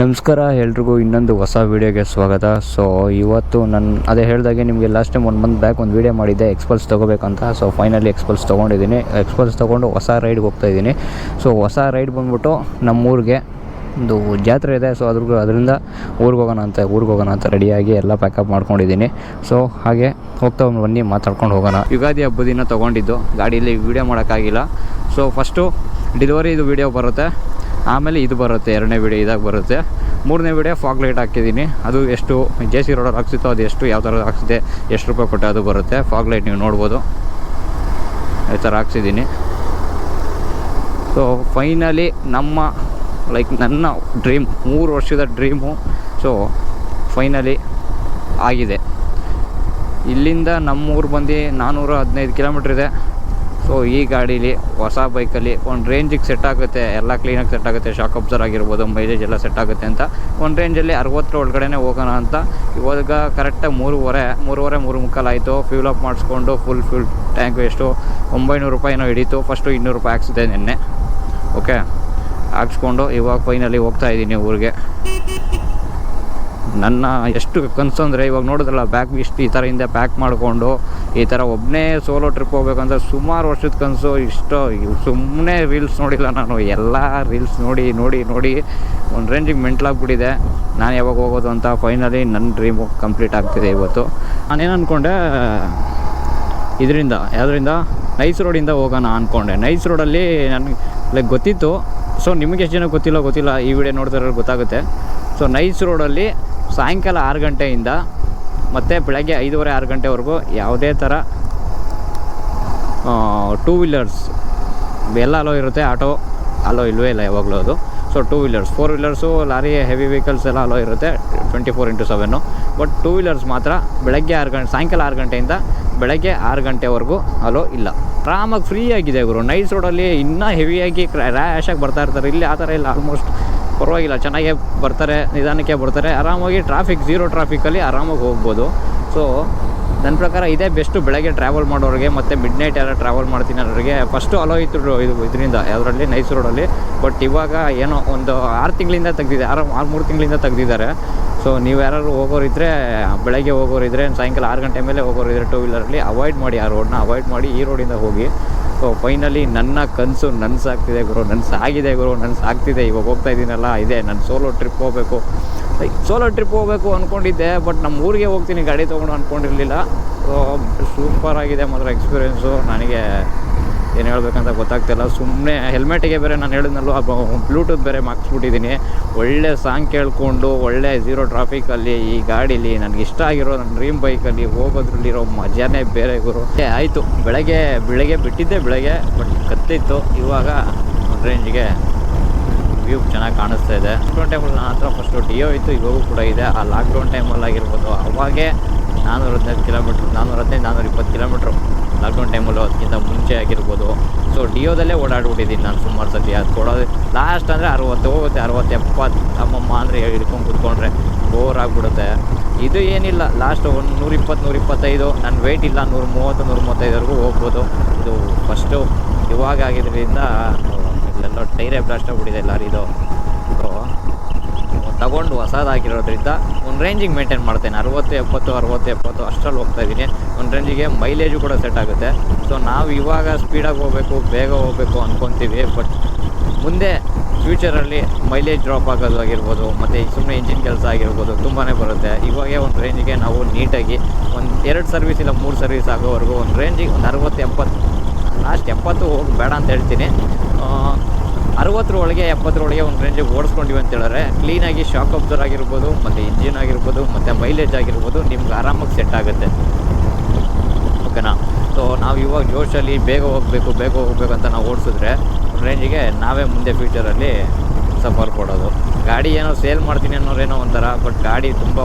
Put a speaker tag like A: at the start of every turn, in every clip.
A: ನಮಸ್ಕಾರ, ಎಲ್ರಿಗೂ ಇನ್ನೊಂದು ಹೊಸ ವೀಡಿಯೋಗೆ ಸ್ವಾಗತ. ಸೊ ಇವತ್ತು ನನ್ನ ಅದೇ ಹೇಳಿದಾಗೆ ನಿಮಗೆ ಲಾಸ್ಟ್ ಟೈಮ್ ಒಂದು ಮಂತ್ ಬ್ಯಾಕ್ ಒಂದು ವೀಡಿಯೋ ಮಾಡಿದ್ದೆ ಎಕ್ಸ್ಪಲ್ಸ್ ತೊಗೋಬೇಕಂತ. ಸೊ ಫೈನಲಿ ಎಕ್ಸ್ಪಲ್ಸ್ ತೊಗೊಂಡಿದ್ದೀನಿ. ಎಕ್ಸ್ಪಲ್ಸ್ ತೊಗೊಂಡು ಹೊಸ ರೈಡ್ಗೆ ಹೋಗ್ತಾ ಇದ್ದೀನಿ. ಸೊ ಹೊಸ ರೈಡ್ ಬಂದ್ಬಿಟ್ಟು ನಮ್ಮೂರಿಗೆ ಒಂದು ಜಾತ್ರೆ ಇದೆ. ಸೊ ಅದ್ರ, ಅದರಿಂದ ಊರಿಗೆ ಹೋಗೋಣ ಅಂತ, ಊರಿಗೆ ಹೋಗೋಣ ಅಂತ ರೆಡಿಯಾಗಿ ಎಲ್ಲ ಪ್ಯಾಕಪ್ ಮಾಡ್ಕೊಂಡಿದ್ದೀನಿ. ಸೊ ಹಾಗೆ ಹೋಗ್ತಾ ಬನ್ನಿ, ಮಾತಾಡ್ಕೊಂಡು ಹೋಗೋಣ. ಯುಗಾದಿ ಹಬ್ಬದ ದಿನ ತೊಗೊಂಡಿದ್ದು. ಗಾಡಿಯಲ್ಲಿ ವೀಡಿಯೋ ಮಾಡೋಕ್ಕಾಗಿಲ್ಲ. ಸೊ ಫಸ್ಟು ಡೆಲಿವರಿದು ವೀಡಿಯೋ ಬರುತ್ತೆ. ಆಮೇಲೆ ಇದು ಬರುತ್ತೆ, ಎರಡನೇ ವಿಡಿಯೋ ಇದಾಗ ಬರುತ್ತೆ. ಮೂರನೇ ವಿಡಿಯೋ ಫಾಗ್ ಲೈಟ್ ಹಾಕಿದ್ದೀನಿ. ಅದು ಎಷ್ಟು ಜೆ ಸಿ ರೋಡಲ್ಲಿ ಹಾಕ್ಸಿತ್ತೋ ಅದು ಎಷ್ಟು, ಯಾವ ಥರ ಹಾಕ್ಸಿದೆ ಎಷ್ಟು ರೂಪಾಯಿ ಕೊಟ್ಟು ಅದು ಬರುತ್ತೆ. ಫಾಗ್ ಲೈಟ್ ನೀವು ನೋಡ್ಬೋದು. ಈ ಥರ ಹಾಕ್ಸಿದ್ದೀನಿ. ಸೊ ಫೈನಲಿ ನಮ್ಮ ಲೈಕ್ ನನ್ನ ಡ್ರೀಮ್ ಮೂರು ವರ್ಷದ ಡ್ರೀಮು ಸೊ ಫೈನಲಿ ಆಗಿದೆ. ಇಲ್ಲಿಂದ ನಮ್ಮೂರು ಬಂದು ನಾನ್ನೂರ ಹದಿನೈದು ಕಿಲೋಮೀಟ್ರ್ ಇದೆ. ಸೊ ಈ ಗಾಡೀಲಿ ಹೊಸ ಬೈಕಲ್ಲಿ ಒಂದು ರೇಂಜಿಗೆ ಸೆಟ್ ಆಗುತ್ತೆ, ಎಲ್ಲ ಕ್ಲೀನಾಗಿ ಸೆಟ್ ಆಗುತ್ತೆ ಶಾಕ್ ಅಬ್ಸರ್ ಆಗಿರ್ಬೋದು ಮೈಲೇಜ್ ಎಲ್ಲ ಸೆಟ್ ಆಗುತ್ತೆ ಅಂತ. ಒಂದು ರೇಂಜಲ್ಲಿ ಅರವತ್ತರ ಒಳಗಡೆನೇ ಹೋಗೋಣ ಅಂತ. ಇವಾಗ ಕರೆಕ್ಟಾಗಿ ಮೂರುವರೆ ಮೂರುವರೆ ಮೂರು ಮುಕ್ಕಾಲು ಆಯಿತು. ಫ್ಯೂಲ್ ಅಪ್ ಮಾಡಿಸ್ಕೊಂಡು ಫುಲ್ ಫ್ಯೂಲ್ ಟ್ಯಾಂಕ್ ಎಷ್ಟು ಒಂಬೈನೂರು ರೂಪಾಯಿನೋ ಹಿಡೀತು. ಫಸ್ಟು ಇನ್ನೂರು ರೂಪಾಯಿ ಹಾಕ್ಸಿದೆ ನಿನ್ನೆ. ಓಕೆ ಹಾಕ್ಸ್ಕೊಂಡು ಇವಾಗ ಫೈನಲಿ ಹೋಗ್ತಾ ಇದ್ದೀನಿ ಊರಿಗೆ. ನನ್ನ ಎಷ್ಟು ಕನಸು ಅಂದರೆ ಇವಾಗ ನೋಡಿದ್ರಲ್ಲ ಬ್ಯಾಗ್ ಇಷ್ಟು ಈ ಥರ ಹಿಂದೆ ಪ್ಯಾಕ್ ಮಾಡಿಕೊಂಡು, ಈ ಥರ ಒಬ್ಬನೇ ಸೋಲೋ ಟ್ರಿಪ್ ಹೋಗ್ಬೇಕಂದ್ರೆ ಸುಮಾರು ವರ್ಷದ ಕನಸು ಇಷ್ಟು ಸುಮ್ಮನೆ ರೀಲ್ಸ್ ನೋಡಿಲ್ಲ ನಾನು. ಎಲ್ಲ ರೀಲ್ಸ್ ನೋಡಿ ನೋಡಿ ನೋಡಿ ಒಂದು ರೇಂಜಿಗೆ ಮೆಂಟ್ಲಾಗ್ಬಿಟ್ಟಿದೆ ನಾನು ಯಾವಾಗ ಹೋಗೋದು ಅಂತ ಫೈನಲಿ ನನ್ನ ಡ್ರೀಮು ಕಂಪ್ಲೀಟ್ ಆಗ್ತಿದೆ ಇವತ್ತು. ನಾನೇನು ಅಂದ್ಕೊಂಡೆ ಇದರಿಂದ, ಯಾವುದರಿಂದ? ನೈಸ್ ರೋಡಿಂದ ಹೋಗೋಣ ಅಂದ್ಕೊಂಡೆ ನೈಸ್ ರೋಡಲ್ಲಿ ನನಗೆ ಲೈಕ್ ಗೊತ್ತಿತ್ತು. ಸೊ ನಿಮಗೆ ಎಷ್ಟು ಜನ ಗೊತ್ತಿಲ್ಲ ಗೊತ್ತಿಲ್ಲ. ಈ ವಿಡಿಯೋ ನೋಡಿದ್ರೆ ಗೊತ್ತಾಗುತ್ತೆ. ಸೊ ನೈಸ್ ರೋಡಲ್ಲಿ ಸಾಯಂಕಾಲ ಆರು ಗಂಟೆಯಿಂದ ಮತ್ತು ಬೆಳಗ್ಗೆ ಐದೂವರೆ, ಆರು ಗಂಟೆವರೆಗೂ ಯಾವುದೇ ಥರ ಟೂ ವೀಲರ್ಸ್ ಎಲ್ಲ ಅಲೋ ಇರುತ್ತೆ, ಆಟೋ ಅಲೋ ಇಲ್ಲವೇ ಇಲ್ಲ ಯಾವಾಗಲೂ ಅದು. So two wheelers four wheelers lorry heavy vehicles ಎಲ್ಲ ಅಲೋ ಇರುತ್ತೆ twenty four into seven but two wheelers ಮಾತ್ರ ಬೆಳಗ್ಗೆ ಆರು ಗಂಟೆ, ಸಾಯಂಕಾಲ ಆರು ಗಂಟೆಯಿಂದ ಬೆಳಗ್ಗೆ ಆರು ಗಂಟೆವರೆಗೂ ಅಲೋ ಇಲ್ಲ. ಆರಾಮಾಗಿ ಫ್ರೀ ಆಗಿದೆ ಗುರು. ನೈಸ್ ರೋಡಲ್ಲಿ ಇನ್ನೂ ಹೆವಿಯಾಗಿ ರ್ಯಾಶಾಗಿ ಬರ್ತಾ ಇರ್ತಾರೆ. ಇಲ್ಲಿ ಆ ಥರ ಇಲ್ಲ ಆಲ್ಮೋಸ್ಟ್ ಪರವಾಗಿಲ್ಲ, ಚೆನ್ನಾಗೇ ಬರ್ತಾರೆ, ನಿಧಾನಕ್ಕೆ ಬರ್ತಾರೆ. ಆರಾಮಾಗಿ ಟ್ರಾಫಿಕ್ ಝೀರೋ ಟ್ರಾಫಿಕಲ್ಲಿ ಆರಾಮಾಗಿ ಹೋಗ್ಬೋದು. ಸೊ ನನ್ನ ಪ್ರಕಾರ ಇದೇ ಬೆಸ್ಟು ಬೆಳಗ್ಗೆ ಟ್ರಾವೆಲ್ ಮಾಡೋರಿಗೆ ಮತ್ತು ಮಿಡ್ ನೈಟ್ ಯಾರು ಟ್ರಾವೆಲ್ ಮಾಡ್ತೀನಿ ಅನ್ನೋರಿಗೆ ಫಸ್ಟು ಅಲೋ ಇತ್ತು ಇದು ಇದರಿಂದ, ಯಾವುದರಲ್ಲಿ ನೈಸ್ ರೋಡಲ್ಲಿ ಬಟ್ ಇವಾಗ ಏನೋ ಒಂದು ಆರು ತಿಂಗಳಿಂದ ತೆಗ್ದಿದೆ, ಆರು ಆರು, ಮೂರು ತಿಂಗಳಿಂದ ತೆಗ್ದಿದ್ದಾರೆ. ಸೊ ನೀವು ಯಾರು ಹೋಗೋರಿದ್ರೆ, ಬೆಳಗ್ಗೆ ಹೋಗೋರಿದ್ರೆ, ಸಾಯಂಕಾಲ ಆರು ಗಂಟೆ ಮೇಲೆ ಹೋಗೋರಿದ್ರೆ ಟೂ ವೀಲರಲ್ಲಿ ಅವಾಯ್ಡ್ ಮಾಡಿ ಆ ರೋಡನ್ನ ಅವಾಯ್ಡ್ ಮಾಡಿ ಈ ರೋಡಿಂದ ಹೋಗಿ. ಸೊ ಫೈನಲಿ ನನ್ನ ಕನಸು ನನಸಾಗ್ತಿದೆ ಗುರು, ನನ್ಸಾಗಿದೆ ಗುರು, ನನ್ಸಾಗ್ತಿದೆ. ಇವಾಗ ಹೋಗ್ತಾ ಇದ್ದೀನಲ್ಲ ಇದೆ, ನಾನು ಸೋಲೋ ಟ್ರಿಪ್ ಹೋಗಬೇಕು. ಲೈಕ್ ಸೋಲೋ ಟ್ರಿಪ್ ಹೋಗಬೇಕು ಅಂದ್ಕೊಂಡಿದ್ದೆ ಬಟ್ ನಮ್ಮ ಊರಿಗೆ ಹೋಗ್ತೀನಿ, ಗಾಡಿ ತೊಗೊಂಡು ಅಂದ್ಕೊಂಡಿರಲಿಲ್ಲ ಸೊ ಸೂಪರ್ ಆಗಿದೆ ಮಾತ್ರ ಎಕ್ಸ್ಪೀರಿಯೆನ್ಸು ನನಗೆ ಏನು ಹೇಳಬೇಕಂತ ಗೊತ್ತಾಗ್ತಿಲ್ಲ. ಸುಮ್ಮನೆ ಹೆಲ್ಮೆಟಿಗೆ ಬೇರೆ ನಾನು ಹೇಳಿದ್ನಲ್ವ ಬ್ಲೂಟೂತ್ ಬೇರೆ ಮಾಕ್ಸ್ಬಿಟ್ಟಿದ್ದೀನಿ ಒಳ್ಳೆ ಸಾಂಗ್ ಕೇಳಿಕೊಂಡು, ಒಳ್ಳೆ ಝೀರೋ ಟ್ರಾಫಿಕಲ್ಲಿ ಈ ಗಾಡೀಲಿ, ನನಗೆ ಇಷ್ಟ ಆಗಿರೋ ನನ್ನ ಡ್ರೀಮ್ ಬೈಕಲ್ಲಿ ಹೋಗೋದ್ರಲ್ಲಿರೋ ಮಜಾನೇ ಬೇರೆ ಗುರು. ಆಯಿತು. ಬೆಳಗ್ಗೆ ಬೆಳಗ್ಗೆ ಬಿಟ್ಟಿದ್ದೆ ಬೆಳಗ್ಗೆ ಬಟ್ ಕತ್ತಿತ್ತು. ಇವಾಗ ರೇಂಜಿಗೆ ವ್ಯೂ ಚೆನ್ನಾಗಿ ಕಾಣಿಸ್ತಾ ಇದೆ. ಲಾಕ್ಡೌನ್ ಟೈಮಲ್ಲಿ ನನ್ನ ಹತ್ರ ಫಸ್ಟು ಡಿಯೋ ಇತ್ತು, ಇವಾಗೂ ಕೂಡ ಇದೆ. ಆ ಲಾಕ್ಡೌನ್ ಟೈಮಲ್ಲಿ ಆಗಿರ್ಬೋದು, ಅವಾಗೆ ನಾನ್ನೂರ ಹದಿನೈದು ಕಿಲೋಮೀಟ್ರ್ ನಾನ್ನೂರ ಹದಿನೈದು ನಾನ್ನೂರ ಇಪ್ಪತ್ತು ಕಿಲೋಮೀಟ್ರು ಲಾಕ್ಡೌನ್ ಟೈಮಲ್ಲೂ ಅದಕ್ಕಿಂತ ಮುಂಚೆ ಆಗಿರ್ಬೋದು. ಸೊ ಡಿಯೋದಲ್ಲೇ ಓಡಾಡ್ಬಿಟ್ಟಿದ್ದೀನಿ ನಾನು ಸುಮಾರು ಸತಿ. ಅದು ಕೊಡೋದು ಲಾಸ್ಟ್ ಅಂದರೆ ಅರವತ್ತು ಹೋಗುತ್ತೆ, ಅರವತ್ತು ಎಪ್ಪತ್ತು ಅಮ್ಮಮ್ಮ ಅಂದರೆ ಹಿಡ್ಕೊಂಡು ಕೂತ್ಕೊಂಡ್ರೆ ಬೋರ್ ಆಗಿಬಿಡುತ್ತೆ. ಇದು ಏನಿಲ್ಲ ಲಾಸ್ಟ್ ಒಂದು ನೂರಿಪ್ಪತ್ತು, ನೂರಿಪ್ಪತ್ತೈದು ನೂರ ನನ್ನ ವೆಯ್ಟ್ ಇಲ್ಲ ನೂರು ಮೂವತ್ತು ನೂರು ಮೂವತ್ತೈದವರೆಗೂ ಹೋಗ್ಬೋದು. ಇದು ಫಸ್ಟು ಇವಾಗ ಆಗಿದ್ದರಿಂದ ಇಲ್ಲೆಲ್ಲ ಟೈರೇ ಬ್ಲಾಸ್ಟ್ ಆಗಿಬಿಟ್ಟಿದೆ ಲಾರಿದು ತಗೊಂಡು ಹೊಸದಾಗಿರೋದ್ರಿಂದ ಒಂದು ರೇಂಜಿಗೆ ಮೇಂಟೈನ್ ಮಾಡ್ತೇನೆ. ಅರವತ್ತು, ಎಪ್ಪತ್ತು ಅರವತ್ತು, ಎಪ್ಪತ್ತು, ಅಷ್ಟರಲ್ಲಿ ಹೋಗ್ತಾ ಇದ್ದೀನಿ. ಒಂದು ರೇಂಜಿಗೆ ಮೈಲೇಜು ಕೂಡ ಸೆಟ್ ಆಗುತ್ತೆ. ಸೊ ನಾವು ಇವಾಗ ಸ್ಪೀಡಾಗಿ ಹೋಗಬೇಕು, ಬೇಗ ಹೋಗಬೇಕು ಅಂದ್ಕೊತೀವಿ ಬಟ್ ಮುಂದೆ ಫ್ಯೂಚರಲ್ಲಿ ಮೈಲೇಜ್ ಡ್ರಾಪ್ ಆಗೋದು ಆಗಿರ್ಬೋದು, ಮತ್ತು ಸುಮ್ಮನೆ ಇಂಜಿನ್ ಕೆಲಸ ಆಗಿರ್ಬೋದು ತುಂಬಾ ಬರುತ್ತೆ. ಇವಾಗೇ ಒಂದು ರೇಂಜಿಗೆ ನಾವು ನೀಟಾಗಿ ಒಂದು ಎರಡು ಸರ್ವಿಸ್ ಇಲ್ಲ ಮೂರು ಸರ್ವಿಸ್ ಆಗೋವರೆಗೂ ಒಂದು ರೇಂಜಿಗೆ ಒಂದು ಅರವತ್ತು, ಎಪ್ಪತ್ತು ಲಾಸ್ಟ್ ಎಪ್ಪತ್ತು ಹೋಗಿ ಬೇಡ ಅಂತ ಹೇಳ್ತೀನಿ. ಅರವತ್ತರ ಒಳಗೆ ಎಪ್ಪತ್ತರೊಳಗೆ ಒಂದು ರೇಂಜಿಗೆ ಓಡಿಸ್ಕೊಂಡಿವಿ ಅಂತ ಹೇಳಿದ್ರೆ ಕ್ಲೀನಾಗಿ ಶಾಕ್ ಅಬ್ಸರ್ ಆಗಿರ್ಬೋದು, ಮತ್ತು ಇಂಜಿನ್ ಆಗಿರ್ಬೋದು, ಮತ್ತು ಮೈಲೇಜ್ ಆಗಿರ್ಬೋದು, ನಿಮ್ಗೆ ಆರಾಮಾಗಿ ಸೆಟ್ ಆಗುತ್ತೆ. ಓಕೆನಾ ಸೊ ನಾವು ಇವಾಗ ಜೋಶಲ್ಲಿ ಬೇಗ ಹೋಗಬೇಕು ಬೇಗ ಹೋಗಬೇಕು ಅಂತ ನಾವು ಓಡಿಸಿದ್ರೆ ರೇಂಜಿಗೆ ನಾವೇ ಮುಂದೆ ಫ್ಯೂಚರಲ್ಲಿ ಸಫರ್ ಕೊಡೋದು. ಗಾಡಿ ಏನೋ ಸೇಲ್ ಮಾಡ್ತೀನಿ ಅನ್ನೋರೇನೋ ಒಂಥರ ಬಟ್ ಗಾಡಿ ತುಂಬ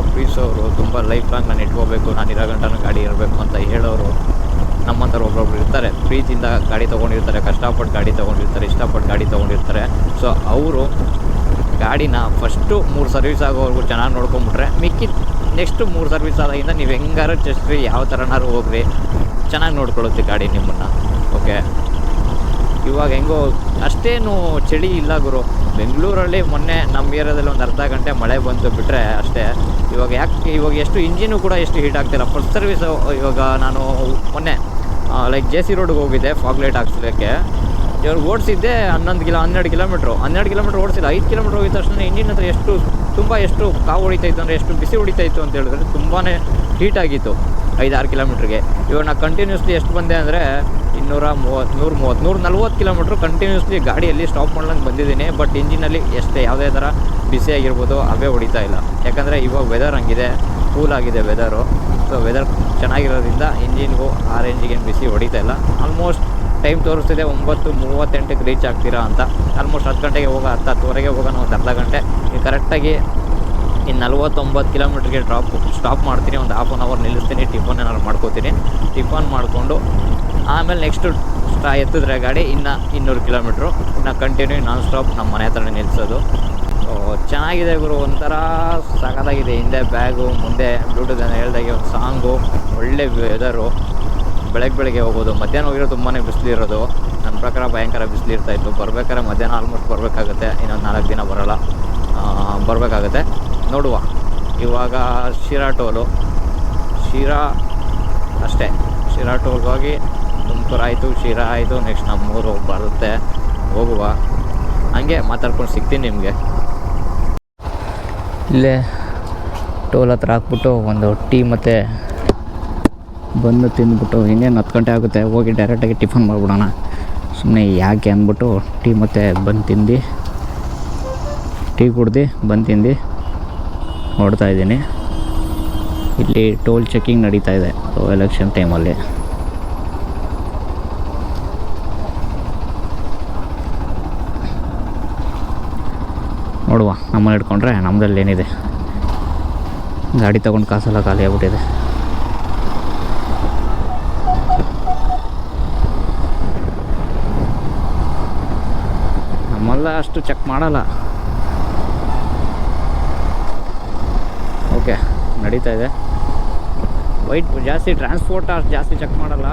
A: ಅವರು, ತುಂಬ ಲೈಫ್ ಲಾಂಗ್ ನಾನು ಇಟ್ಕೋಬೇಕು, ನಾನು ಇರೋ ಗಂಟನೂ ಗಾಡಿ ಇರಬೇಕು ಅಂತ ಹೇಳೋರು. ನಮ್ಮಂಥವ್ರು ಒಬ್ಬೊಬ್ರು ಇರ್ತಾರೆ. ಪ್ರೀತಿಯಿಂದ ಗಾಡಿ ತೊಗೊಂಡಿರ್ತಾರೆ, ಕಷ್ಟಪಟ್ಟು ಗಾಡಿ ತೊಗೊಂಡಿರ್ತಾರೆ, ಇಷ್ಟಪಟ್ಟು ಗಾಡಿ ತೊಗೊಂಡಿರ್ತಾರೆ. ಸೊ ಅವರು ಗಾಡಿನ ಫಸ್ಟು ಮೂರು ಸರ್ವಿಸ್ ಆಗೋವರೆಗೂ ಚೆನ್ನಾಗಿ ನೋಡ್ಕೊಂಬಿಟ್ರೆ ಮಿಕ್ಕಿದ ನೆಕ್ಸ್ಟ್ ಮೂರು ಸರ್ವಿಸ್ ಆದಾಗಿಂದ ನೀವು ಹೆಂಗಾರು ಚೆಸ್ಟ್ರಿ ಯಾವ ಥರನಾದ್ರು ಹೋಗ್ರಿ. ಚೆನ್ನಾಗಿ ನೋಡ್ಕೊಳ್ಳುತ್ತೆ ಗಾಡಿ ನಿಮ್ಮನ್ನು. ಓಕೆ ಇವಾಗ ಹೆಂಗೋ ಅಷ್ಟೇನು ಚಳಿ ಇಲ್ಲ ಗುರು. ಬೆಂಗಳೂರಲ್ಲಿ ಮೊನ್ನೆ ನಮ್ಮ ಏರಿಯಾದಲ್ಲಿ ಒಂದು ಅರ್ಧ ಗಂಟೆ ಮಳೆ ಬಂತು ಬಿಟ್ಟರೆ ಅಷ್ಟೇ. ಇವಾಗ ಯಾಕೆ ಇವಾಗ ಎಷ್ಟು ಇಂಜಿನು ಕೂಡ ಎಷ್ಟು ಹೀಟ್ ಆಗ್ತಿಲ್ಲ. ಫಸ್ಟ್ ಸರ್ವಿಸ್ ಇವಾಗ ನಾನು ಮೊನ್ನೆ ಲೈಕ್ ಜೆ ಸಿ ರೋಡ್ಗೆ ಹೋಗಿದ್ದೆ ಫಾಗ್ ಲೈಟ್ ಹಾಕ್ಸ್ಲಿಕ್ಕೆ. ಇವಾಗ ಓಡಿಸಿದ್ದೆ ಹನ್ನೊಂದು ಕಿಲೋ, ಹನ್ನೆರಡು ಕಿಲೋಮೀಟ್ರು. ಹನ್ನೆರಡು ಕಿಲೋಮೀಟ್ರ್ ಓಡಿಸಿಲ್ಲ. ಐದು ಕಿಲೋಮೀಟ್ರ್ ಹೋಗಿದ ತಕ್ಷಣ ಇಂಜಿನ್ ಹತ್ರ ಎಷ್ಟು, ತುಂಬ ಎಷ್ಟು ಕಾವು ಹೊಡಿತಾಯಿತ್ತು ಅಂದರೆ ಎಷ್ಟು ಬಿಸಿ ಹೊಡಿತಾ ಇತ್ತು ಅಂತ ಹೇಳಿದ್ರೆ ತುಂಬಾ ಹೀಟ್ ಆಗಿತ್ತು ಐದು ಆರು ಕಿಲೋಮೀಟ್ರಿಗೆ. ಇವಾಗ ನಾನು ಕಂಟಿನ್ಯೂಸ್ಲಿ ಎಷ್ಟು ಬಂದೆ ಅಂದರೆ ಇನ್ನೂರ ಮೂವತ್ತು, ನೂರು ಮೂವತ್ತು, ನೂರು ನಲ್ವತ್ತು ಕಿಲೋಮೀಟ್ರ್ ಕಂಟಿನ್ಯೂಸ್ಲಿ ಗಾಡಿಯಲ್ಲಿ ಸ್ಟಾಪ್ ಮಾಡ್ಲಂಗೆ ಬಂದಿದ್ದೀನಿ ಬಟ್ ಇಂಜಿನಲ್ಲಿ ಎಷ್ಟೇ ಯಾವುದೇ ಥರ ಬಿಸಿ ಆಗಿರ್ಬೋದು, ಅವೇ ಹೊಡಿತಾ ಇಲ್ಲ. ಯಾಕಂದರೆ ಇವಾಗ ವೆದರ್ ಹಂಗಿದೆ ಕೂಲ್ ಆಗಿದೆ ವೆದರು ಸೊ ವೆದರ್ ಚೆನ್ನಾಗಿರೋದ್ರಿಂದ ಇಂಜಿನ್ಗೂ ಆ ರೇಂಜಿಗೆ ಏನು ಬಿಸಿ ಹೊಡಿತಾ ಇಲ್ಲ. ಆಲ್ಮೋಸ್ಟ್ ಟೈಮ್ ತೋರಿಸ್ತಿದೆ, ಒಂಬತ್ತು ಮೂವತ್ತೆಂಟಕ್ಕೆ ರೀಚ್ ಆಗ್ತೀರಾ ಅಂತ. ಆಲ್ಮೋಸ್ಟ್ ಹತ್ತು ಗಂಟೆಗೆ ಹೋಗೋ, ಹತ್ತು ಹತ್ತುವರೆಗೆ ಹೋಗೋಣ ಒಂದು ಅರ್ಧ ಗಂಟೆ. ಈಗ ಕರೆಕ್ಟಾಗಿ ಇನ್ನು ನಲ್ವತ್ತೊಂಬತ್ತು ಕಿಲೋಮೀಟ್ರಿಗೆ ಡ್ರಾಪ್ ಸ್ಟಾಪ್ ಮಾಡ್ತೀನಿ, ಒಂದು ಹಾಫ್ ಆನ್ ಅವರ್ ನಿಲ್ಲಿಸ್ತೀನಿ ಟಿಫನ್ ಏನಾದ್ರು ಮಾಡ್ಕೋತೀನಿ. ಟಿಫನ್ ಮಾಡಿಕೊಂಡು ಆಮೇಲೆ ನೆಕ್ಸ್ಟು ಸ್ಟಾ ಎತ್ತಿದ್ರೆ ಗಾಡಿ ಇನ್ನು ಇನ್ನೂರು ಕಿಲೋಮೀಟ್ರು ಇನ್ನು ಕಂಟಿನ್ಯೂ ನಾನ್ ಸ್ಟಾಪ್ ನಮ್ಮ ಮನೆ ಹತ್ರ ನಿಲ್ಲಿಸೋದು ಚೆನ್ನಾಗಿದೆ ಗುರು, ಒಂಥರ ಸಖತ್ತಾಗಿದೆ. ಹಿಂದೆ ಬ್ಯಾಗು ಮುಂದೆ ಬ್ಲೂಟೂತ್ ಅಂತ ಹೇಳ್ದಾಗೆ ಒಂದು ಸಾಂಗು ಒಳ್ಳೆ ವೆದರು ಬೆಳಗ್ಗೆ ಬೆಳಗ್ಗೆ ಹೋಗೋದು. ಮಧ್ಯಾಹ್ನ ಹೋಗಿರೋ ತುಂಬಾ ಬಿಸಿಲು ಇರೋದು. ನನ್ನ ಪ್ರಕಾರ ಭಯಂಕರ ಬಿಸಿಲು ಇರ್ತಾಯಿತ್ತು ಬರ್ಬೇಕಾದ್ರೆ ಮಧ್ಯಾಹ್ನ ಆಲ್ಮೋಸ್ಟ್ ಬರಬೇಕಾಗುತ್ತೆ. ಇನ್ನೊಂದು ನಾಲ್ಕು ದಿನ ಬರೋಲ್ಲ. ಬರಬೇಕಾಗುತ್ತೆ. ನೋಡುವ. ಇವಾಗ ಶಿರಾ ಟೋಲು ಶಿರಾ ಅಷ್ಟೇ. ಶಿರಾ ಟೋಲ್ಗೆ ಹೋಗಿ ತುಮಕೂರು ಆಯಿತು, ಶಿರಾ ಆಯಿತು ನೆಕ್ಸ್ಟ್ ನಮ್ಮೂರು ಬರುತ್ತೆ, ಹೋಗುವ. ಹಂಗೆ ಮಾತಾಡ್ಕೊಂಡು ಸಿಗ್ತೀನಿ ನಿಮಗೆ. ಇಲ್ಲೇ ಟೋಲ್ ಹತ್ರ ಹಾಕ್ಬಿಟ್ಟು ಒಂದು ಟೀ ಮತ್ತು ಬಂದು ತಿಂದ್ಬಿಟ್ಟು ಇನ್ನೇನು ಹತ್ತು ಗಂಟೆ ಆಗುತ್ತೆ, ಹೋಗಿ ಡೈರೆಕ್ಟಾಗಿ ಟಿಫನ್ ಮಾಡಿಬಿಡೋಣ. ಸುಮ್ಮನೆ ಯಾಕೆ ಅಂದ್ಬಿಟ್ಟು ಟೀ ಮತ್ತು ಬಂದು ತಿಂದು, ಟೀ ಕುಡ್ದು ಬಂದು ತಿಂದು ಹೊಡ್ತಾ ಇದ್ದೀನಿ. ಇಲ್ಲಿ ಟೋಲ್ ಚೆಕಿಂಗ್ ನಡೀತಾ ಇದೆ. ಎಲೆಕ್ಷನ್ ಟೈಮಲ್ಲಿ ನೋಡುವ ನಮ್ಮಲ್ಲಿ ಇಟ್ಕೊಂಡ್ರೆ ನಮ್ಮದಲ್ಲಿ ಏನಿದೆ. ಗಾಡಿ ತೊಗೊಂಡು ಕಾಸೆಲ್ಲ ಖಾಲಿ ಆಗ್ಬಿಟ್ಟಿದೆ. ನಮ್ಮಲ್ಲ ಅಷ್ಟು ಚೆಕ್ ಮಾಡಲ್ಲ. ಓಕೆ ನಡೀತಾ ಇದೆ. ವೈಟ್ ಜಾಸ್ತಿ ಟ್ರಾನ್ಸ್ಪೋರ್ಟ್ ಜಾಸ್ತಿ ಚೆಕ್ ಮಾಡಲ್ಲ.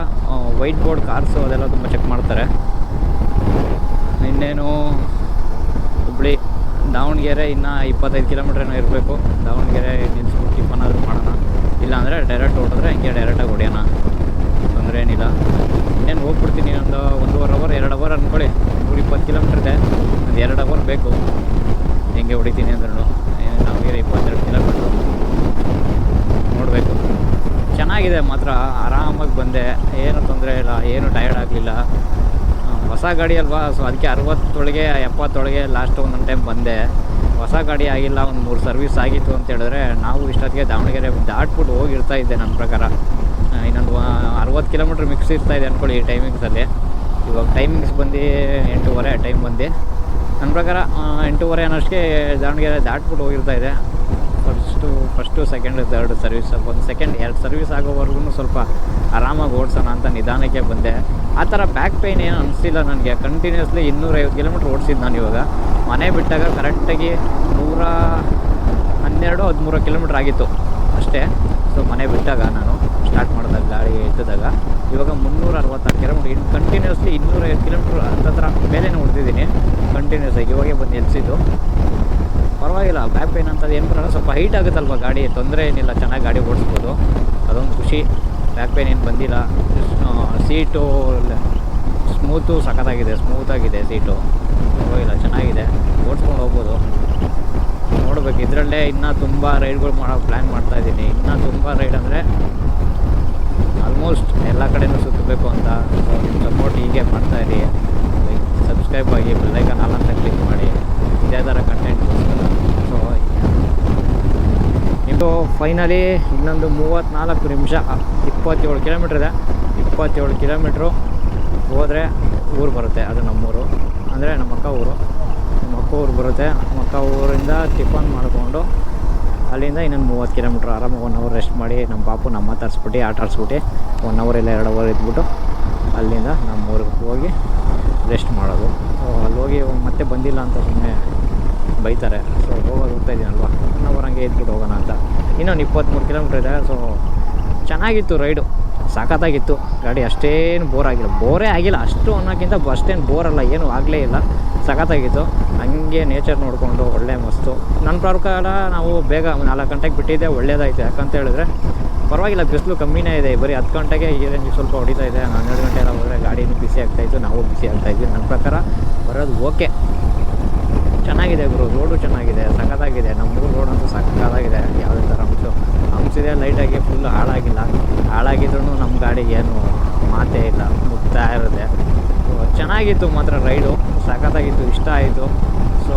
A: ವೈಟ್ ಬೋರ್ಡ್, ಕಾರ್ಸು ಅದೆಲ್ಲ ತುಂಬ ಚೆಕ್ ಮಾಡ್ತಾರೆ. ಇನ್ನೇನು, ಹುಬ್ಳಿ, ದಾವಣಗೆರೆ ಇನ್ನು ಇಪ್ಪತ್ತೈದು ಕಿಲೋಮೀಟ್ರ್ ಏನೋ ಇರಬೇಕು. ದಾವಣಗೆರೆ ನಿಲ್ಸ್ಬಿಟ್ಟು ಟಿಫನ್ ಆದರೂ ಮಾಡೋಣ. ಇಲ್ಲಾಂದರೆ ಡೈರೆಕ್ಟ್ ಹೊಡೆದ್ರೆ ಹಿಂಗೆ ಡೈರೆಕ್ಟಾಗಿ ಹೊಡೆಯೋಣ. ತೊಂದರೆ ಏನಿಲ್ಲ. ಇನ್ನೇನು ಹೋಗ್ಬಿಡ್ತೀನಿ, ಒಂದು ಒಂದೂವರೆ ಅವರ್ ಎರಡು ಅವರ್ ಅಂದ್ಕೊಳ್ಳಿ ನೂರು ಇಪ್ಪತ್ತು ಕಿಲೋಮೀಟ್ರ್ ಇದೆ. ಒಂದು ಎರಡು ಅವರ್ ಬೇಕು. ಹೆಂಗೆ ಹೊಡಿತೀನಿ ಅಂದ್ರೂ ದಾವಣಗೆರೆ ಇಪ್ಪತ್ತೆರಡು ಕಿಲೋಮೀಟ್ರು ನೋಡಬೇಕು. ಚೆನ್ನಾಗಿದೆ, ಮಾತ್ರ ಆರಾಮಾಗಿ ಬಂದೆ. ಏನು ತೊಂದರೆ ಇಲ್ಲ, ಏನು ಟಯರ್ಡ್ ಆಗಲಿಲ್ಲ. ಹೊಸ ಗಾಡಿ ಅಲ್ವಾ? ಸೊ ಅದಕ್ಕೆ ಅರವತ್ತೊಳಗೆ, ಎಪ್ಪತ್ತೊಳಗೆ ಲಾಸ್ಟ್ ಒಂದೊಂದು ಟೈಮ್ ಬಂದೆ. ಹೊಸ ಗಾಡಿ ಆಗಿಲ್ಲ, ಒಂದು ಮೂರು ಸರ್ವಿಸ್ ಆಗಿತ್ತು ಅಂತ ಹೇಳಿದ್ರೆ, ನಾವು ಇಷ್ಟೊತ್ತಿಗೆ ದಾವಣಗೆರೆ ದಾಟ್ಬಿಟ್ಟು ಹೋಗಿರ್ತಾ ಇದ್ದೆ ನನ್ನ ಪ್ರಕಾರ. ಇನ್ನೊಂದು ಅರವತ್ತು ಕಿಲೋಮೀಟ್ರ್ ಮಿಕ್ಸ್ ಇರ್ತಾ ಇದೆ ಅಂದ್ಕೊಳ್ಳಿ ಈ ಟೈಮಿಂಗ್ಸಲ್ಲಿ ಇವಾಗ ಟೈಮಿಂಗ್ಸ್ ಬಂದು ಎಂಟೂವರೆ ಟೈಮ್ ಬಂದು. ನನ್ನ ಪ್ರಕಾರ ಎಂಟೂವರೆ ಅನ್ನೋಷ್ಟಕ್ಕೆ ದಾವಣಗೆರೆ ದಾಟ್ಬಿಟ್ಟು ಹೋಗಿರ್ತಾ ಇದೆ. First first second third service ಒಂದು ಸೆಕೆಂಡ್ ಎರಡು ಸರ್ವಿಸ್ ಆಗೋವರೆಗೂ ಸ್ವಲ್ಪ ಆರಾಮಾಗಿ ಓಡಿಸೋಣ ಅಂತ ನಿಧಾನಕ್ಕೆ ಬಂದೆ. ಆ ಥರ ಬ್ಯಾಕ್ ಪೇಯ್ನ್ ಏನು ಅನಿಸಿಲ್ಲ ನನಗೆ. ಕಂಟಿನ್ಯೂಸ್ಲಿ ಇನ್ನೂರೈವತ್ತು ಕಿಲೋಮೀಟ್ರ್ ಓಡಿಸಿದ್ದು ನಾನು ಇವಾಗ. ಮನೆ ಬಿಟ್ಟಾಗ ಕರೆಕ್ಟಾಗಿ ನೂರ ಹನ್ನೆರಡು, ಹದಿಮೂರು ಕಿಲೋಮೀಟ್ರ್ ಆಗಿತ್ತು ಅಷ್ಟೇ. ಸೊ ಮನೆ ಬಿಟ್ಟಾಗ ನಾನು ಸ್ಟಾರ್ಟ್ ಮಾಡಿದಾಗ, ಗಾಡಿ ಎತ್ತಿದಾಗ ಇವಾಗ ಮುನ್ನೂರ ಅರವತ್ತಾರು ಕಿಲೋಮೀಟ್ರ್ ಇನ್ನು ಕಂಟಿನ್ಯೂಸ್ಲಿ ಇನ್ನೂರೈವತ್ತು ಕಿಲೋಮೀಟ್ರ್ ಹತ್ತತ್ರ ಮೇಲೆ ಹೊಡೆದಿದ್ದೀನಿ ಕಂಟಿನ್ಯೂಸ್ ಆಗಿ ಇವಾಗೆ ಬಂದು ನಿಲ್ಲಿಸಿದ್ದು ಪರವಾಗಿಲ್ಲ ಬ್ಯಾಕ್ ಪೇನ್ ಅಂತದ್ದು ಏನು ಬರೋಲ್ಲ. ಸ್ವಲ್ಪ ಹೈಟ್ ಆಗುತ್ತಲ್ವ ಗಾಡಿ? ತೊಂದರೆ ಏನಿಲ್ಲ, ಚೆನ್ನಾಗಿ ಗಾಡಿ ಓಡಿಸ್ಬೋದು. ಅದೊಂದು ಖುಷಿ. ಬ್ಯಾಕ್ ಪೇನ್ ಏನು ಬಂದಿಲ್ಲ. ಸೀಟು ಸ್ಮೂತು ಸಖತ್ತಾಗಿದೆ ಸ್ಮೂತಾಗಿದೆ ಸೀಟು ಪರವಾಗಿಲ್ಲ, ಚೆನ್ನಾಗಿದೆ. ಓಡಿಸ್ಕೊಂಡು ಹೋಗ್ಬೋದು. ನೋಡ್ಬೇಕು, ಇದರಲ್ಲೇ ಇನ್ನೂ ತುಂಬ ರೈಡ್ಗಳು ಮಾಡೋ ಪ್ಲ್ಯಾನ್ ಮಾಡ್ತಾ ಇದ್ದೀನಿ. ಇನ್ನೂ ತುಂಬ ರೈಡ್ ಅಂದರೆ ಆಲ್ಮೋಸ್ಟ್ ಎಲ್ಲ ಕಡೆಯೂ ಸುತ್ತಬೇಕು ಅಂತ. ನಿಮ್ಮ ಸಪೋರ್ಟ್ ಹೀಗೆ ಮಾಡ್ತಾಯಿದ್ದೀನಿ ಸಬ್ಸ್ಕ್ರೈಬ್ ಆಗಿ ಬೆಲ್ಲೈಕನ್ ಆಲ್ ಅಂತ ಕ್ಲಿಕ್ ಮಾಡಿ. ಇದೇ ಥರ ಕಂಟೆಂಟ್ ಸೊ ಇದು ಫೈನಲಿ ಇನ್ನೊಂದು ಮೂವತ್ತ್ನಾಲ್ಕು ನಿಮಿಷ, ಇಪ್ಪತ್ತೇಳು ಕಿಲೋಮೀಟ್ರ್ ಇದೆ. ಇಪ್ಪತ್ತೇಳು ಕಿಲೋಮೀಟ್ರು ಹೋದರೆ ಊರು ಬರುತ್ತೆ. ಅದು ನಮ್ಮೂರು. ಅಂದರೆ ನಮ್ಮ ಅಕ್ಕ ಊರು. ನಮ್ಮ ಅಕ್ಕ ಊರು ಬರುತ್ತೆ. ನಮ್ಮ ಅಕ್ಕ ಊರಿಂದ ಟಿಫನ್ ಮಾಡಿಕೊಂಡು ಅಲ್ಲಿಂದ ಇನ್ನೊಂದು ಮೂವತ್ತು ಕಿಲೋಮೀಟ್ರ್ ಆರಾಮಾಗಿ ಒನ್ ಅವರ್ ರೆಸ್ಟ್ ಮಾಡಿ, ನಮ್ಮ ಪಾಪು ನಮ್ಮ ತರಿಸ್ಬಿಟ್ಟು, ಆಟ ಆಡಿಸ್ಬಿಟ್ಟು ಒನ್ ಅವರ್ ಇಲ್ಲ ಎರಡು ಅವರ್ ಇದ್ಬಿಟ್ಟು ಅಲ್ಲಿಂದ ನಮ್ಮ ಊರಿಗೆ ಹೋಗಿ ರೆಸ್ಟ್ ಮಾಡೋದು. ಸೊ ಅಲ್ಲಿ ಹೋಗಿ ಮತ್ತೆ ಬಂದಿಲ್ಲ ಅಂತ ಸುಮ್ಮನೆ ಬೈತಾರೆ. ಸೊ ಹೋಗೋದು ಹೋಗ್ತಾ ಇದ್ದೀನಲ್ವ ಅವರ್ ಹಂಗೆ ಇದ್ಬಿಟ್ಟು ಹೋಗೋಣ ಅಂತ. ಇನ್ನೊಂದು ಇಪ್ಪತ್ತ್ಮೂರು ಕಿಲೋಮೀಟ್ರ್ ಇದೆ. ಸೊ ಚೆನ್ನಾಗಿತ್ತು ರೈಡು. ಸಖತ್ತಾಗಿತ್ತು ಗಾಡಿ ಅಷ್ಟೇನು ಬೋರ್ ಆಗಿಲ್ಲ. ಬೋರೇ ಆಗಿಲ್ಲ. ಅಷ್ಟು ಅನ್ನೋಕ್ಕಿಂತ ಅಷ್ಟೇನು ಅಲ್ಲ. ಏನೂ ಆಗಲೇ ಇಲ್ಲ. ಸಖತ್ತಾಗಿತ್ತು ಹಂಗೆ ನೇಚರ್ ನೋಡಿಕೊಂಡು ಒಳ್ಳೆ ಮಸ್ತು. ನನ್ನ ಪ್ರಕಾರ ನಾವು ಬೇಗ ನಾಲ್ಕು ಗಂಟೆಗೆ ಬಿಟ್ಟಿದ್ದೆ. ಒಳ್ಳೇದಾಯ್ತು. ಯಾಕಂತ ಹೇಳಿದ್ರೆ ಪರವಾಗಿಲ್ಲ, ಬಿಸಿಲು ಕಮ್ಮಿನೇ ಇದೆ. ಬರೀ ಹತ್ತು ಗಂಟೆಗೆ ನೀವು ಸ್ವಲ್ಪ ಹೊಡಿತಾ ಇದೆ ಹನ್ನೆರಡು ಗಂಟೆ ಎಲ್ಲ ಹೋದರೆ ಗಾಡಿನೂ ಬಿಸಿ ಆಗ್ತಾಯಿತ್ತು ನಾವು ಬಿಸಿ ಆಗ್ತಾಯಿದ್ವಿ ನನ್ನ ಪ್ರಕಾರ ಬರೋದು ಓಕೆ ಚೆನ್ನಾಗಿದೆ ಗುರು ರೋಡು ಚೆನ್ನಾಗಿದೆ, ಸಖತ್ತಾಗಿದೆ. ನಮ್ಮೂರು ರೋಡ್ ಅಂತೂ ಸಖತ್ತಾಗಿದೆ, ಯಾವುದೇ ಥರ ಅಂಶು ಹಂಪ್ಸಿದೆ ಲೈಟಾಗಿ ಫುಲ್ ಹಾಳಾಗಿಲ್ಲ. ಹಾಳಾಗಿದ್ರೂ ನಮ್ಮ ಗಾಡಿಗೆ ಏನು ಮಾತೇ ಇಲ್ಲ, ಮುಗ್ತಾ ಇರುತ್ತೆ. ಚೆನ್ನಾಗಿತ್ತು ಮಾತ್ರ ರೈಡು, ಸಖತ್ತಾಗಿತ್ತು, ಇಷ್ಟ ಆಯಿತು. ಸೊ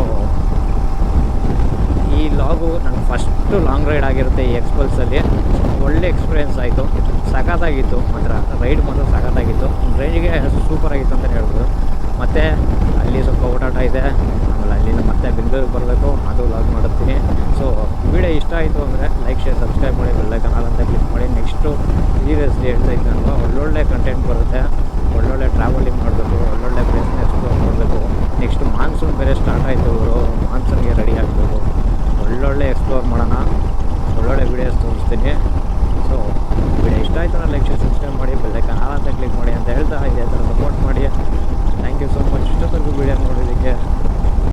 A: ಈ ಲಾಗು ನನ್ನ ಫಸ್ಟು ಲಾಂಗ್ ರೈಡ್ ಆಗಿರುತ್ತೆ ಈ ಎಕ್ಸ್ಪಲ್ಸಲ್ಲಿ. ಒಳ್ಳೆ ಎಕ್ಸ್ಪೀರಿಯೆನ್ಸ್ ಆಯಿತು. ಸಖತ್ತಾಗಿತ್ತು. ಮಾತ್ರ ರೈಡ್ ಮಾತ್ರ ಸಖತ್ತಾಗಿತ್ತು. ರೈಡಿಗೆ ಸೂಪರ್ ಆಗಿತ್ತು ಅಂತಲೇ ಹೇಳ್ಬೋದು. ಮತ್ತು ಅಲ್ಲಿ ಸ್ವಲ್ಪ ಓಡಾಟ ಇದೆ. ಆಮೇಲೆ ಅಲ್ಲಿಂದ ಮತ್ತೆ ಬೆಂಗಳೂರಿಗೆ ಬರಬೇಕು. ಅದು ಲಾಗ್ ಮಾಡುತ್ತೀನಿ ಸೊ ವಿಡಿಯೋ ಇಷ್ಟ ಆಯಿತು ಅಂದರೆ ಲೈಕ್, ಶೇರ್, ಸಬ್ಸ್ಕ್ರೈಬ್ ಮಾಡಿ ಬೆಲ್ಲೈಕನ್ ಅಂತ ಕ್ಲಿಕ್ ಮಾಡಿ. ನೆಕ್ಸ್ಟು ಸೀರಿಯಸ್ಲಿ ಹೇಳ್ತಾ ಇದ್ದಾನೆ ಒಳ್ಳೊಳ್ಳೆ ಕಂಟೆಂಟ್ ಬರುತ್ತೆ.